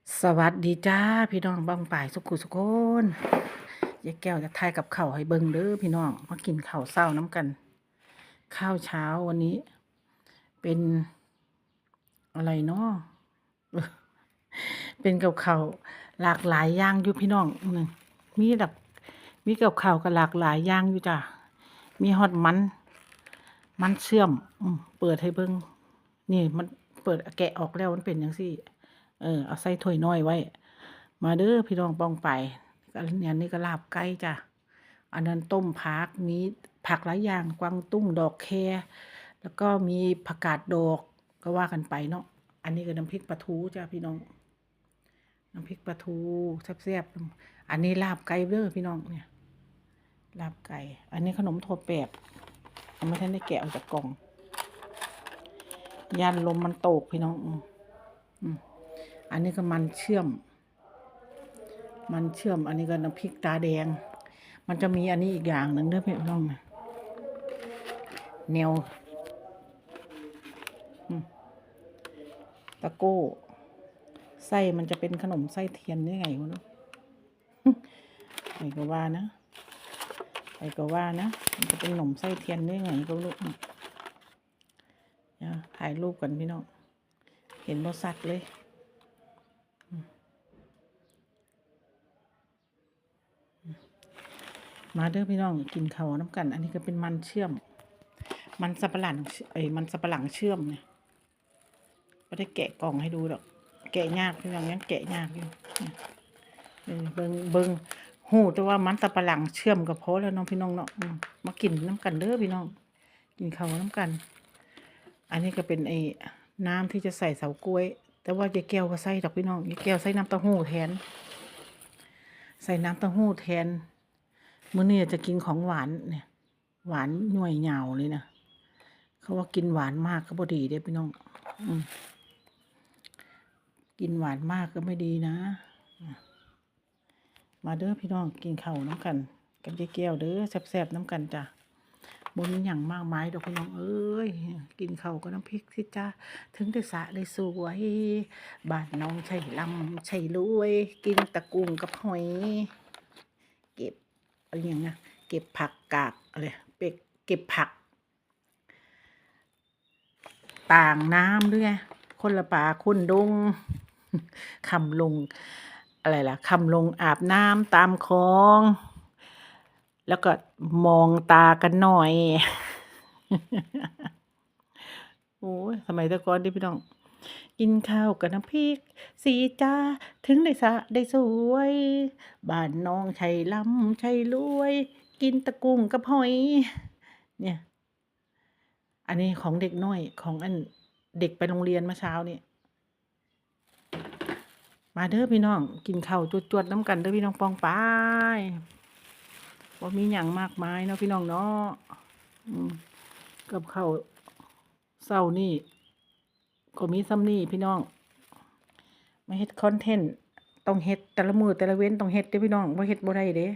สวัสดีจ้าพี่น้องบ้องป่ายสุขุสุกคนยายแก้วจะทายกับข้าวให้เบิ่งเด้อพี่น้องมากินข้าวเช้าน้ำกัน ข้าวเช้าวันนี้ เป็นอะไรเนาะเป็นกับข้าวหลากหลายอย่างอยู่พี่น้องนี่มีดักมีกับข้าวก็หลากหลายอย่างอยู่จ้ะมีฮอดมัน มันเชื่อมอืเปิดให้เบิ่งนี่มันเปิดแกะออกแล้วมันเป็นจังซี่ เออเอาใส่ถ้วยน้อยไว้ มาเด้อพี่น้องปองไปอันนี้นี่ก็ลาบไก่จ้ะอันนั้นต้มผักมีผักหลายอย่างกวางตุ้งดอกแคแล้วก็มีผักกาดดอกก็ว่ากันไปเนาะอันนี้ก็น้ำพริกปลาทูจ้ะพี่น้องน้ำพริกปลาทูแซ่บๆอันนี้ลาบไก่เด้อพี่น้องเนี่ยลาบไก่ อันนี้ขนมถั่วแปบเอาไม่ทันได้แกะออกจากกล่อง ยันลมมันตกพี่น้อง อืม อันนี้ก็มันเชื่อม มันเชื่อม อันนี้ก็น้ำพริกตาแดง มันจะมีอันนี้อีกอย่างหนึ่งเด้อพี่น้องนะแนวตะโก้ ไส้มันจะเป็นขนมไส้เทียนได้ไงวะเนาะไอ้ก็ว่านะไอ้ก็ว่านะ มันจะเป็นขนมไส้เทียนได้ไงก็ลูกเดี๋ยถ่ายรูปกันพี่น้อง เห็นบริษัทเลย มาเด้อพี่น้องกินข้าวน้ำกัน อันนี้ก็เป็นมันเชื่อม มันสับปะหลังไอ้ยมันสับปะหลังเชื่อมเนี่ยไม่ได้แกะกล่องให้ดูหรอกแกะยากพี่น้องยังแกะยากอยู่เนี่ยเบิงเบิงหูแต่ว่ามันสับปะหลังเชื่อมกับพอแล้วน้องพี่น้องเนาะมากินน้ำกันเด้อพี่น้อง กินข้าวน้ำกัน อันนี้ก็เป็นไอ้น้ำที่จะใส่เสากล้วย แต่ว่ายายแก้วก็ใส่ดอกพี่น้องยายแก้วใส่น้ำเต้าหู้แทน ใส่น้ำเต้าหู้แทน มื้อนี้จะกินของหวานเนี่ย หวานหน่วยเหยาวเลยนะเขาว่ากินหวานมากก็บ่ดีเด้พี่น้องอืมกินหวานมากก็ไม่ดีนะ มาเด้อพี่น้องกินข้าวน้ำกัน กับยายแก้วเด้อแซ่บๆน้ำกันจ้ะบนมีอย่างมากมายดอกพี่น้องเอ้ยกินข้าวกับน้ำพริกสิจ้าถึงได้สะได้สวยบ้านน้องใช่ลำใช่รวย กินตะกุงกับหอย อะไรอย่างนะเก็บผักกาดอะไรเป็กเก็บผัก ต่างน้ำด้วยคนละป่าคนดงคำลงอะไรล่ะคำลงอาบน้ำตามคลอง แล้วก็มองตากันหน่อย โอ้ยสมัยตะก่อนดิพี่น้อง กินข้าวกับน้ำพริก สีจ้าถึงได้สะได้สวย บ้านน้องชัยลำชัยรวย กินตะกุ่งกับหอย เนี่ย อันนี้ของเด็กน้อยของอันเด็กไปโรงเรียนเมื่อเช้านี่มาเด้อพี่น้อง กินข้าวจวดๆน้ำกันเด้อพี่น้องปองไปว่ามีอย่างมากมายเนาะพี่น้องเนาะกับข้าวเศร้านี่ ก็มีซ้ำนี่พี่น้องมาเฮ็ดคอนเทนต์ต้องเฮ็ดแต่ละมือแต่ละเว้นต้องเฮ็ดเด้พี่น้องบ่เฮ็ดบ่ได้เด้